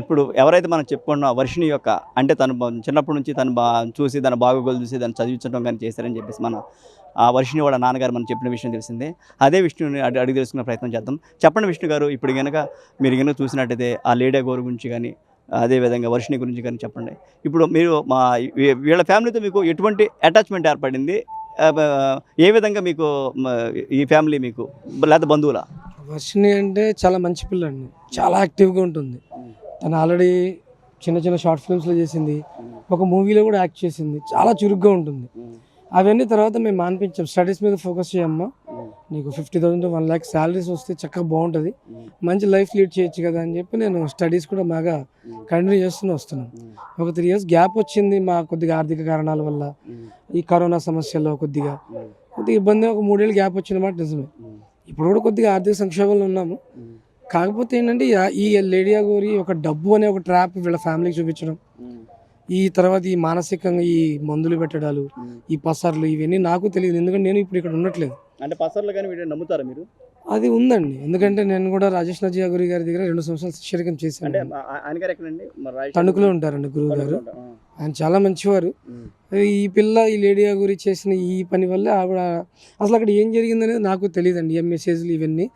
ఇప్పుడు ఎవరైతే మనం చెప్పుకున్న వర్షిని యొక్క అంటే తను చిన్నప్పటి నుంచి తను బా చూసి తన బాగోగులు చూసి దాన్ని చదివించడం కానీ చేశారని చెప్పేసి మన ఆ వర్షిని వాళ్ళ నాన్నగారు మనం చెప్పిన విషయం తెలిసిందే. అదే విష్ణుని అడి అడిగి తెలుసుకునే ప్రయత్నం చేద్దాం. చెప్పండి విష్ణు గారు ఇప్పుడు కనుక మీరు కనుక చూసినట్టయితే ఆ లేడీ గోరు గురించి కానీ అదే విధంగా గురించి కానీ చెప్పండి. ఇప్పుడు మీరు మా వీళ్ళ ఫ్యామిలీతో మీకు ఎటువంటి అటాచ్మెంట్ ఏర్పడింది? ఏ విధంగా మీకు ఈ ఫ్యామిలీ మీకు లేదా బంధువుల? వర్షిణి అంటే చాలా మంచి పిల్ల అండి చాలా యాక్టివ్గా ఉంటుంది. తను ఆల్రెడీ చిన్న చిన్న షార్ట్ ఫిల్మ్స్లో చేసింది. ఒక మూవీలో కూడా యాక్ట్ చేసింది. చాలా చురుగ్గా ఉంటుంది. అవన్నీ తర్వాత మేము మానిపించాం స్టడీస్ మీద ఫోకస్ చేయమ్మా. నీకు fifty thousand one lakh salaries వస్తే చక్కగా బాగుంటుంది. మంచి లైఫ్ లీడ్ చేయొచ్చు కదా అని చెప్పి నేను స్టడీస్ కూడా బాగా కంటిన్యూ చేస్తూనే వస్తున్నాను ఒక త్రీ ఇయర్స్ గ్యాప్ వచ్చింది మా కొద్దిగా ఆర్థిక కారణాల వల్ల. ఈ కరోనా సమస్యల్లో కొద్దిగా. కొద్దిగా ఇబ్బంది ఒక మూడేళ్ళు గ్యాప్ వచ్చిన మాట నిజమే. ఇప్పుడు కూడా కొద్దిగా ఆర్థిక సంక్షోభంలో ఉన్నాము. కాకపోతే ఏంటంటే ఈ- లేడియా గోరి ఒక డబ్బు అనే ఒక ట్రాప్ వీళ్ళ ఫ్యామిలీకి చూపించడం. ఈ తర్వాత ఈ మానసికంగా ఈ మందులు పెట్టడాలు ఈ పసర్లు ఇవన్నీ నాకు తెలియదు. ఎందుకంటే నేను ఇప్పుడు ఇక్కడ ఉండట్లేదు. అంటే పసర్లు కానీ వీటిని నమ్ముతారా మీరు? అది ఉందండి. ఎందుకంటే నేను కూడా రాజేష్ నజియా గురి గారి దగ్గర రెండు సంవత్సరాలు శిష్యరికం అంటే చేశాను తణుకులో ఉంటారండి గురువు గారు. ఆయన చాలా మంచివారు. ఈ పిల్ల ఈ లేడియా గురి చేసిన ఈ పని వల్ల ఆవిడ అసలు అక్కడ ఏం జరిగిందనేది నాకు తెలియదండి ఈ మెసేజ్లు ఇవన్నీ.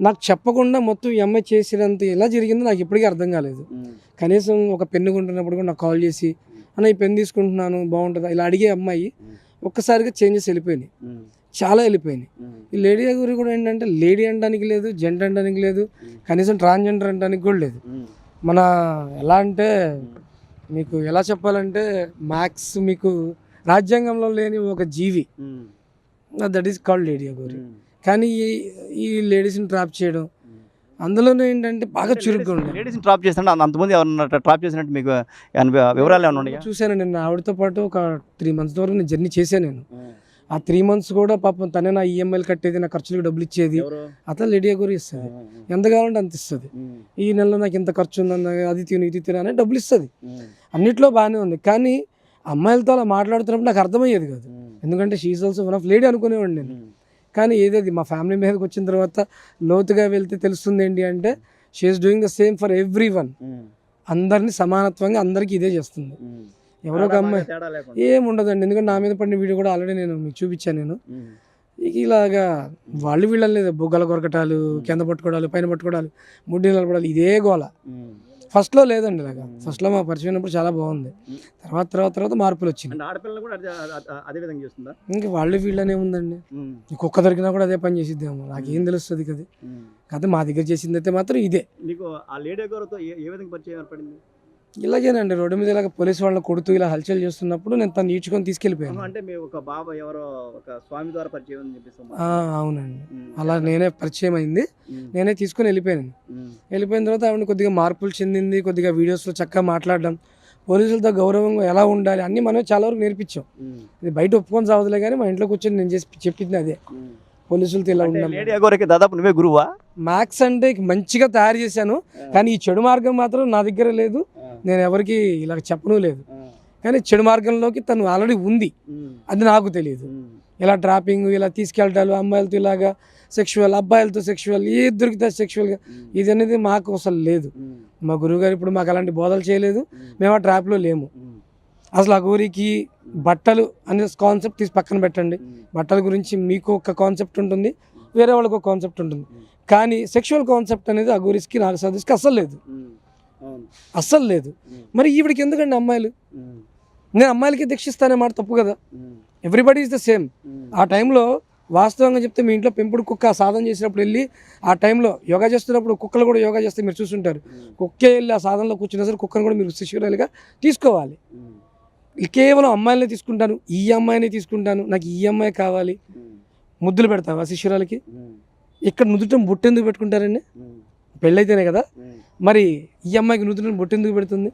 నాకు చెప్పకుండా మొత్తం ఈ అమ్మాయి చేసినంత ఎలా జరిగిందో నాకు ఇప్పటికీ అర్థం కాలేదు. కనీసం ఒక పెన్ను కొంటున్నప్పుడు కూడా నాకు కాల్ చేసి అన్న ఈ పెన్ తీసుకుంటున్నాను బాగుంటుందా? ఇలా అడిగే అమ్మాయి ఒక్కసారిగా చేంజెస్ వెళ్ళిపోయినాయి. చాలా వెళ్ళిపోయినాయి. ఈ లేడీ గురి కూడా ఏంటంటే లేడీ అనడానికి లేదు జెంట్ అనడానికి లేదు కనీసం ట్రాన్స్జెండర్ అనడానికి కూడా లేదు. మన ఎలా అంటే మీకు ఎలా చెప్పాలంటే మ్యాక్స్ మీకు రాజ్యాంగంలో లేని ఒక జీవి. దట్ ఈస్ కాల్డ్ లేడీ గోరి. కానీ ఈ ఈ లేడీస్ని ట్రాప్ చేయడం అందులోనే ఏంటంటే బాగా చురుగ్గా ఉండే. లేడీస్ని ట్రాప్ చేస్తాను అంతమంది ఎవరన్నా ట్రాప్ చేసినట్టు మీకు వివరాలు ఏమైనా చూశాను నేను ఆవిడతో పాటు ఒక త్రీ మంత్స్ వరకు నేను జర్నీ చేశాను నేను. ఆ త్రీ మంత్స్ కూడా పాపం తనే నా ఈఎంఐలు కట్టేది నా ఖర్చులకు డబ్బులు ఇచ్చేది అతను లేడీ గురి ఇస్తుంది ఎంత కావాలంటే అంత ఇస్తుంది. ఈ నెలలో నాకు ఇంత ఖర్చు ఉందన్న అది తిను ఇది తిను అని డబ్బులు ఇస్తుంది. అన్నిట్లో బాగానే ఉంది కానీ అమ్మాయిలతో అలా మాట్లాడుతున్నప్పుడు నాకు అర్థమయ్యేది కాదు. ఎందుకంటే she's also one of lady అనుకునేవాడిని నేను. కానీ ఏదేది మా ఫ్యామిలీ మీదకి వచ్చిన తర్వాత లోతుగా వెళ్తే తెలుస్తుంది ఏంటి అంటే she is doing the same for everyone. అందరినీ సమానత్వంగా అందరికీ ఇదే చేస్తుంది. ఎవరో ఒక అమ్మాయి. బాగా తేడా లేకుండా. ఏం ఉండదండి ఎందుకంటే నా మీద పడిన వీడియో కూడా ఆల్రెడీ నేను మీకు చూపించాను నేను. ఇక ఇలాగా వాళ్ళు వీళ్ళని లేదు బొగ్గల కొరకటాలు కింద పట్టుకోవడాలు పైన పట్టుకోవడాలు ముడ్డి నిలబడాలి ఇదే గోల. ఫస్ట్లో లేదండి ఇలాగా. ఫస్ట్లో మా పరిచయం అయినప్పుడు చాలా బాగుంది. తర్వాత తర్వాత తర్వాత మార్పులు వచ్చింది ఇంక వాళ్ళు వీళ్ళనే ఉందండి. కుక్క దొరికినా కూడా అదే పని చేసిద్దాము. నాకేం తెలుస్తుంది కదా. కాకపోతే మా దగ్గర చేసింది అయితే మాత్రం ఇదే. నీకు ఆ లేడీ గౌరవతో ఏ ఏ విధంగా పరిచయం ఏర్పడింది? ఇలాగేనండి రోడ్డు మీద ఇలాగ పోలీసు వాళ్ళని కొడుతూ ఇలా హల్చల్ చేస్తున్నప్పుడు నేను తను ఈడ్చుకొని తీసుకెళ్ళిపోయాను. అంటే ఒక బాబా ఎవరో ఒక స్వామి ద్వారా పరిచయం అని చెప్పేసి ఆ, అవునండి. అలా నేనే పరిచయం అయింది. నేనే తీసుకొని వెళ్ళిపోయాను. వెళ్ళిపోయిన తర్వాత ఆవిడ కొద్దిగా మార్పులు చెందింది కొద్దిగా వీడియోస్లో చక్కగా మాట్లాడడం పోలీసులతో గౌరవంగా ఎలా ఉండాలి అన్నీ మనం చాలా వరకు నేర్పించాం. ఇది బయట ఒప్పుకొని సావదులే కానీ మా ఇంట్లో కూర్చొని నేను చేసి చెప్పింది అదే. పోలీసులతో ఇలా ఉండాలి. దాదాపు నువ్వే గురువా? మ్యాథ్స్ అంటే మంచిగా తయారు చేశాను. కానీ ఈ చెడు మార్గం మాత్రం నా దగ్గర లేదు. నేను ఎవరికి ఇలా చెప్పను లేదు. కానీ చెడు మార్గంలోకి తను ఆల్రెడీ ఉంది. అది నాకు తెలియదు ఇలా ట్రాపింగ్ ఇలా తీసుకెళ్ళటాలు అమ్మాయిలతో ఇలాగా సెక్షువల్ అబ్బాయిలతో సెక్షువల్ ఏ దొరికితే సెక్షువల్గా ఇది అనేది మాకు అసలు లేదు. మా గురువుగారు ఇప్పుడు మాకు అలాంటి బోధలు చేయలేదు. మేము ఆ ట్రాప్లో లేము. అసలు ఆ గోరికి బట్టలు అనే కాన్సెప్ట్ తీసి పక్కన పెట్టండి. బట్టల గురించి మీకు ఒక కాన్సెప్ట్ ఉంటుంది వేరే వాళ్ళకి ఒక కాన్సెప్ట్ ఉంటుంది. కానీ సెక్షువల్ కాన్సెప్ట్ అనేది ఆ గోరిస్కి నాకు సదస్కి అస్సలు లేదు. అస్సలు లేదు. మరి ఈవిడికి ఎందుకండి అమ్మాయిలు? నేను అమ్మాయిలకి దీక్షిస్తానే మాట తప్పు కదా? ఎవ్రీబడి ఈజ్ ద సేమ్ ఆ టైంలో వాస్తవంగా చెప్తే మీ ఇంట్లో పెంపుడు కుక్క సాధన చేసినప్పుడు వెళ్ళి ఆ టైంలో యోగా చేస్తున్నప్పుడు కుక్కలు కూడా యోగా చేస్తే మీరు చూస్తుంటారు కుక్కే వెళ్ళి ఆ సాధనలో కూర్చున్న సరే కుక్కను కూడా మీరు శిష్యురాలుగా తీసుకోవాలి. కేవలం అమ్మాయిలనే తీసుకుంటాను ఈ అమ్మాయిని తీసుకుంటాను నాకు ఈ అమ్మాయి కావాలి. ముద్దులు పెడతావా శిష్యురాలకి? ఇక్కడ నుదుటం బుట్టెందుకు పెట్టుకుంటారండి? పెళ్ళైతేనే కదా? మరి ఈ అమ్మాయికి నుదుటం బొట్టెందుకు పెడుతుంది?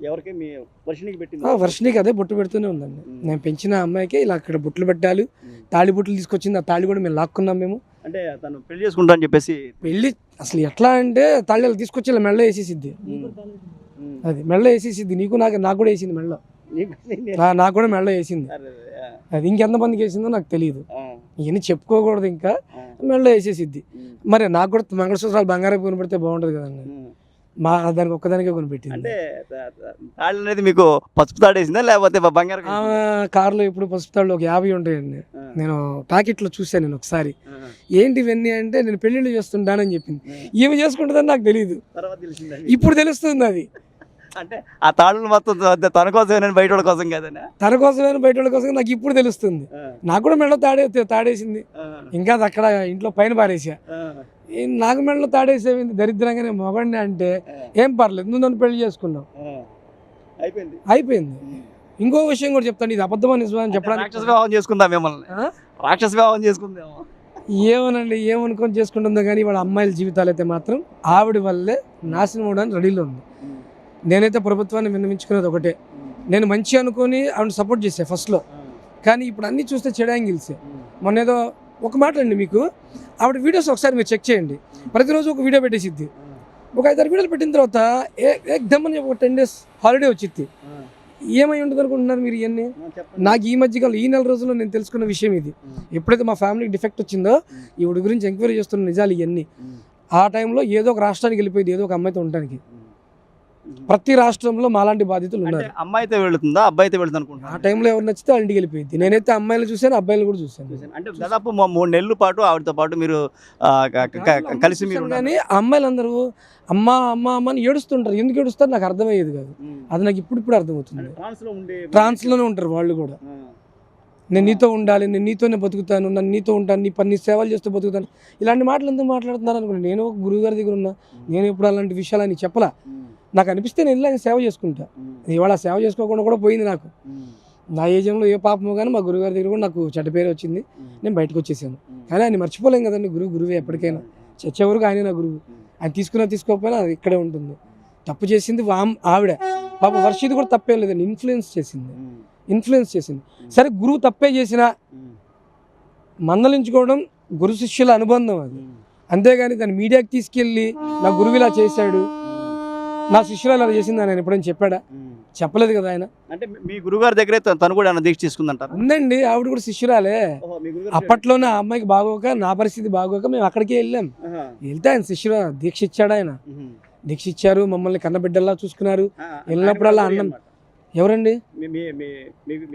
ఎవరికి? మీ వర్షనికి పెట్టింది? ఆ, వర్షనికి అదే బొట్టు పెడుతూనే ఉందండి. నేను పెంచిన అమ్మాయికి ఇలా అక్కడ బొట్లు పెట్టాలి. తాళి బొట్లు తీసుకొచ్చింది ఆ తాళి కూడా మేము లాక్కున్నాం మేము. అంటే తను పెళ్ళి చేసుకుంటా అని చెప్పేసి పెళ్ళి అసలు ఎట్లా అంటే తాళి తీసుకొచ్చి ఇలా మెళ్ళ వేసేసిద్ది. అది మెళ్ళ వేసేసిద్ది. నీకు నాకు నాకు కూడా వేసింది మెళ్ళ ఆ, నాకు కూడా మెళ్ళ వేసింది. అది ఇంకెంతమందికి వేసిందో నాకు తెలియదు. ఇవన్నీ చెప్పుకోకూడదు ఇంకా. మెళ్ళ వేసేసిద్ది. మరి నాకు కూడా మంగళసూత్రాలు బంగారం కొనబడితే బాగుంటుంది కదండి. మా దానికి ఒక్కదానికే కొనిపెట్టింది. అంటే త- త- తాళి అనేది మీకు పసుపు తాడేసిందా లేకపోతే బ- బంగారం కారులో ఇప్పుడు పసుపు తాళ్ళు ఒక యాభై ఉంటాయండి. నేను ప్యాకెట్లో చూశాను నేను ఒకసారి. ఏంటి ఇవన్నీ అంటే నేను పెళ్ళిళ్ళు చేస్తుంటానని చెప్పింది. ఈమె చేసుకుంటుందని నాకు తెలియదు ఇప్పుడు తెలుస్తుంది అది. అంటే ఆ తాళులు మొత్తం తన కోసమే బయట వాళ్ళ కోసం కాదనా? తన కోసమైన బయట వాళ్ళ కోసం నాకు ఇప్పుడు తెలుస్తుంది. నాకు కూడా మెడలో తాడే తాడేసింది. ఇంకా అక్కడ ఇంట్లో పైన పారేసా. నాకు మెడలో తాడేసేవింది దరిద్రంగా నేను మొగండి అంటే ఏం పర్లేదు నువ్వు నన్ను పెళ్ళి చేసుకున్నావు. అయిపోయింది. అయిపోయింది. ఇంకో విషయం కూడా చెప్తాను ఇది అబద్ధమని నిజమని రాక్షస చెప్పడానికి వివాహం చేసుకుందాం మిమ్మల్ని? రాక్షస వివాహం చేసుకుందాం. ఏమోనండి ఏమనుకొని చేసుకుంటుందో కానీ వాళ్ళ అమ్మాయిల జీవితాలు అయితే మాత్రం ఆవిడ వల్లే నాశనం అవడానికి రెడీలో ఉంది. నేనైతే ప్రభుత్వాన్ని విన్నవించుకునేది ఒకటే. నేను మంచి అనుకొని ఆవిడ సపోర్ట్ చేసా ఫస్ట్లో. కానీ ఇప్పుడు అన్నీ చూస్తే చెడు యాంగిల్సే. మొన్న ఏదో ఒక మాట అండి మీకు. ఆవిడ వీడియోస్ ఒకసారి మీరు చెక్ చేయండి. ప్రతిరోజు ఒక వీడియో పెట్టేసిద్ది. ఒక ఐదారు వీడియోలు పెట్టిన తర్వాత ఏ ఏకదమ్ అని ఒక టెన్ డేస్ హాలిడే వచ్చింది ఏమై ఉంటుంది అనుకుంటున్నారు మీరు ఇవన్నీ నాకు ఈ మధ్యకాలం ఈ నెల రోజుల్లో నేను తెలుసుకున్న విషయం ఇది. ఎప్పుడైతే మా ఫ్యామిలీకి డిఫెక్ట్ వచ్చిందో ఈవిడ గురించి ఎంక్వైరీ చేస్తున్న నిజాలు ఇవన్నీ ఆ టైంలో ఏదో ఒక రాష్ట్రానికి వెళ్ళిపోయింది ఏదో ఒక అమ్మాయితో ఉండడానికి ప్రతి రాష్ట్రంలో మాలాంటి బాధితులు ఉన్నారు. అమ్మాయితో వెళుతుందా అబ్బాయితో వెళుతుంది ఆ అనుకుంటున్నా టైంలో ఎవరు నచ్చితే ఇంటికి వెళ్ళిపోయింది. నేనైతే అమ్మాయిలు చూశాను అబ్బాయిలు కూడా చూశాను. అంటే దాదాపు మా మూడు నెలల పాటు ఆవిడతో పాటు మీరు ఆ, కలిసి మీరు కానీ ఆ అమ్మాయిలందరూ అమ్మ అమ్మ అమ్మ అని ఏడుస్తుంటారు. ఎందుకు ఏడుస్తారు? నాకు అర్థమయ్యేది కాదు. అది నాకు ఇప్పుడు ఇప్పుడు అర్థమవుతుంది. ట్రాన్స్లోనే ఉంటారు వాళ్ళు కూడా. నేను నీతో ఉండాలి నేను నీతోనే బతుకుతాను నన్ను నీతో ఉంటాను నీ పని సేవలు చేస్తూ బతుకుతాను. ఇలాంటి మాటలు ఎందుకు మాట్లాడుతున్నారు అనుకున్నాను నేను ఒక గురువుగారి దగ్గర ఉన్నా. నేను ఇప్పుడు అలాంటి విషయాలు అని చెప్పలా. నాకు అనిపిస్తే నేను ఇలా సేవ చేసుకుంటా. ఇవాళ సేవ చేసుకోకుండా కూడా పోయింది నాకు. నా ఏజంలో ఏ పాపమో కానీ మా గురుగారి దగ్గర కూడా నాకు చెడ్డ పేరు వచ్చింది. నేను బయటకు వచ్చేసాను. కానీ ఆయన మర్చిపోలేం కదండి గురువు గురువే ఎప్పటికైనా. చచ్చే వరకు ఆయన నా గురువు. ఆయన తీసుకున్నా తీసుకోకపోయినా అది ఇక్కడే ఉంటుంది. తప్పు చేసింది వామ్ ఆవిడ. పాప వర్షిది కూడా తప్పేం లేదండి. ఇన్ఫ్లుయెన్స్ చేసింది. ఇన్ఫ్లుయెన్స్ చేసింది. సరే గురువు తప్పే చేసినా మందలించుకోవడం గురు శిష్యుల అనుబంధం అది. అంతేగాని దాన్ని మీడియాకి తీసుకెళ్ళి నా గురువు ఇలా చేశాడు నా శిష్యులు ఇలా చేసింది ఆయన ఎప్పుడైనా చెప్పాడా? చెప్పలేదు కదా ఆయన. అంటే మీ- గురుగారి దగ్గరే తను కూడా ఏమైనా దీక్ష తీసుకుందంటారా? ఉందండి ఆవిడ కూడా శిష్యురాలే. అప్పట్లోనే ఆ అమ్మాయికి బాగోక నా పరిస్థితి బాగోక మేము అక్కడికే వెళ్ళాం. వెళ్తే ఆయన శిష్యుడు దీక్ష ఇచ్చాడు ఆయన. దీక్ష ఇచ్చారు మమ్మల్ని కన్నబిడ్డల్లా చూసుకున్నారు. వెళ్ళినప్పుడల్లా అన్నం ఎవరండి?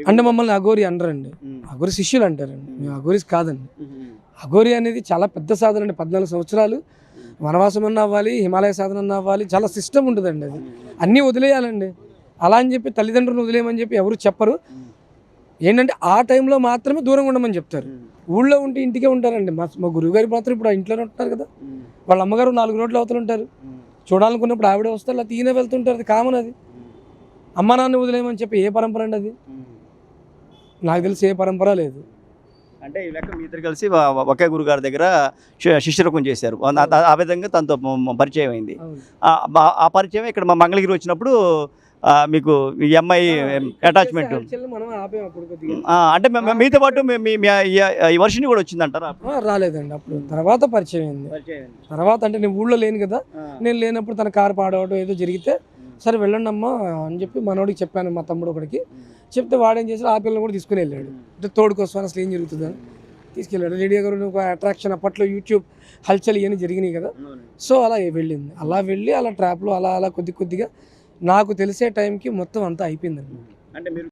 అంటే మమ్మల్ని అఘోరి అనరండి. అఘోరి శిష్యులు అంటారండి. మేము. అఘోరీస్ కాదండి. అఘోరి అనేది చాలా పెద్ద సాధన అండి పద్నాలుగు సంవత్సరాలు. వనవాసం అన్న అవ్వాలి హిమాలయ సాధన అన్న అవ్వాలి చాలా సిస్టమ్ ఉంటుందండి అది. అన్నీ వదిలేయాలండి. అలా అని చెప్పి తల్లిదండ్రులను వదిలేయమని చెప్పి ఎవరు చెప్పరు. ఏంటంటే ఆ టైంలో మాత్రమే దూరంగా ఉండమని చెప్తారు. ఊళ్ళో ఉంటే ఇంటికే ఉంటారండి. మా మా గురువుగారు మాత్రం ఇప్పుడు ఆ ఇంట్లోనే ఉంటారు కదా. వాళ్ళ అమ్మగారు నాలుగు రోడ్లు అవతల ఉంటారు. చూడాలనుకున్నప్పుడు ఆవిడ వస్తారు అలా తీనే వెళ్తుంటారు. అది కామన్ అది. అమ్మ నాన్న వదిలేయమని చెప్పి ఏ పరంపర అండి అది? నాకు తెలిసి ఏ పరంపర లేదు. అంటే ఈ లెక్క మీ ఇద్దరు కలిసి ఒకే గురుగారి దగ్గర శిష్యరకం చేశారు. ఆ- విధంగా తనతో మ- మ- పరిచయం అయింది. ఆ పరిచయం ఇక్కడ మా మంగళగిరి వచ్చినప్పుడు మీకు ఈ అమ్మాయి అటాచ్మెంట్ అంటే మీ- మీ- మీతో పాటు మీ- మీ మీ- ఈ- వర్షిని కూడా వచ్చిందంటారా? రాలేదండి అప్పుడు. తర్వాత పరిచయం అయింది. తర్వాత అంటే నేను ఊళ్ళో లేను కదా నేను లేనప్పుడు తన కారు పాడవడం ఏదో జరిగితే సరే వెళ్ళండి అమ్మా అని చెప్పి మనోడికి చెప్పాను మా తమ్ముడు ఒకడికి. చెప్తే వాడేం చేసి ఆ పిల్లలు కూడా తీసుకుని వెళ్ళాడు. అంటే తోడుకోసం అసలు ఏం జరుగుతుందని తీసుకెళ్ళాడు. రేడియో గారు ఒక అట్రాక్షన్ అప్పట్లో యూట్యూబ్ హల్చల్ ఇవన్నీ జరిగినాయి కదా. సో అలా వెళ్ళింది. అలా వెళ్ళి అలా ట్రాప్లో అలా అలా కొద్ది కొద్దిగా నాకు తెలిసే టైంకి మొత్తం అంతా అయిపోయిందండి. అంటే మీరు